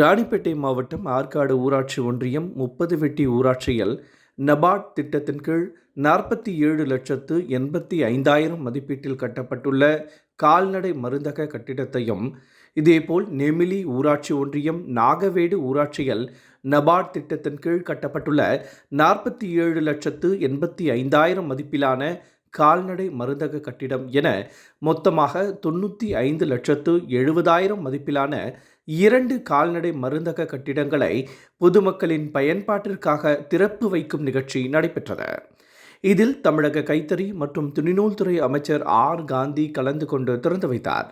ராணிப்பேட்டை மாவட்டம் ஆற்காடு ஊராட்சி ஒன்றியம் முப்பது வெட்டி ஊராட்சியில் நபார்ட் திட்டத்தின் கீழ் நாற்பத்தி ஏழு லட்சத்து எண்பத்தி ஐந்தாயிரம் மதிப்பீட்டில் கட்டப்பட்டுள்ள கால்நடை மருந்தக கட்டிடத்தையும் இதேபோல் நெமிலி ஊராட்சி ஒன்றியம் நாகவேடு ஊராட்சியில் நபார்ட் திட்டத்தின் கீழ் கட்டப்பட்டுள்ள நாற்பத்தி ஏழு லட்சத்து எண்பத்தி ஐந்தாயிரம் மதிப்பிலான கால்நடை மருந்தக கட்டிடம் என மொத்தமாக தொண்ணூற்றி ஐந்து லட்சத்து எழுபதாயிரம் மதிப்பிலான இரண்டு கால்நடை மருந்தக கட்டிடங்களை பொதுமக்களின் பயன்பாட்டிற்காக திறப்பு வைக்கும் நிகழ்ச்சி நடைபெற்றது. இதில் தமிழக கைத்தறி மற்றும் துணிநூல்துறை அமைச்சர் ஆர். காந்தி கலந்து கொண்டு திறந்து வைத்தார்.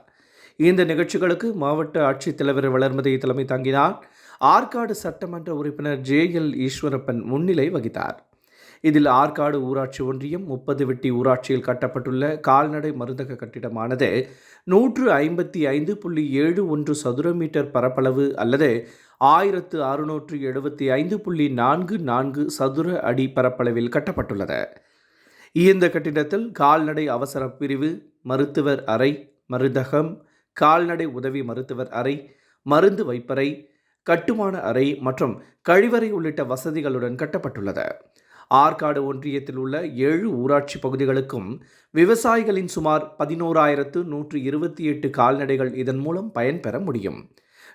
இந்த நிகழ்ச்சிகளுக்கு மாவட்ட ஆட்சித்தலைவர் வளர்மதி தலைமை தாங்கினார். ஆற்காடு சட்டமன்ற உறுப்பினர் ஜே எல் ஈஸ்வரப்பன் முன்னிலை வகித்தார். இதில் ஆற்காடு ஊராட்சி ஒன்றியம் முப்பது வெட்டி ஊராட்சியில் கட்டப்பட்டுள்ள கால்நடை மருந்தக கட்டிடமானது நூற்று ஐம்பத்தி ஐந்து புள்ளி ஏழு ஒன்று சதுர மீட்டர் பரப்பளவு அல்லது ஆயிரத்து அறுநூற்று எழுபத்தி ஐந்து புள்ளி நான்கு நான்கு சதுர அடி பரப்பளவில் கட்டப்பட்டுள்ளது. இந்த கட்டிடத்தில் கால்நடை அவசர பிரிவு மருத்துவர் அறை மருந்தகம் கால்நடை உதவி மருத்துவர் அறை மருந்து வைப்பறை கட்டுமான அறை மற்றும் கழிவறை உள்ளிட்ட வசதிகளுடன் கட்டப்பட்டுள்ளது. ஆற்காடு ஒன்றியத்தில் உள்ள ஏழு ஊராட்சி பகுதிகளுக்கும் விவசாயிகளின் சுமார் பதினோராயிரத்து நூற்று இருபத்தி எட்டு கால்நடைகள் இதன் மூலம் பயன்பெற முடியும்.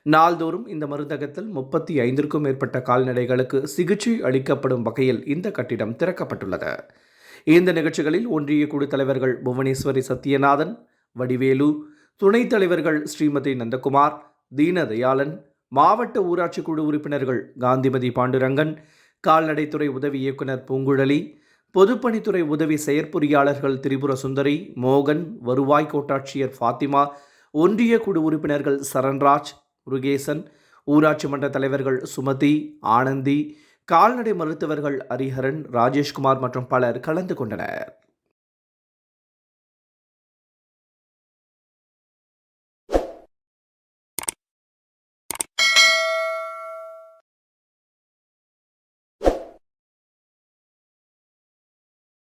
நாள்தோறும் இந்த மருந்தகத்தில் முப்பத்தி ஐந்திற்கும் மேற்பட்ட கால்நடைகளுக்கு சிகிச்சை அளிக்கப்படும் வகையில் இந்த கட்டிடம் திறக்கப்பட்டுள்ளது. இந்த நிகழ்ச்சிகளில் ஒன்றிய குழு தலைவர்கள் புவனேஸ்வரி சத்யநாதன் வடிவேலு துணைத் தலைவர்கள் ஸ்ரீமதி நந்தகுமார் தீனதயாளன் மாவட்ட ஊராட்சி குழு உறுப்பினர்கள் காந்திமதி பாண்டுரங்கன் கால்நடைத்துறை உதவி இயக்குனர் பூங்குழலி பொதுப்பணித்துறை உதவி செயற்பொறியாளர்கள் திரிபுர சுந்தரி மோகன் வருவாய் கோட்டாட்சியர் ஃபாத்திமா ஒன்றிய குழு உறுப்பினர்கள் சரண்ராஜ் முருகேசன் ஊராட்சி மன்ற தலைவர்கள் சுமதி ஆனந்தி கால்நடை மருத்துவர்கள் ஹரிஹரன் ராஜேஷ்குமார் மற்றும் பலர் கலந்து கொண்டனர்.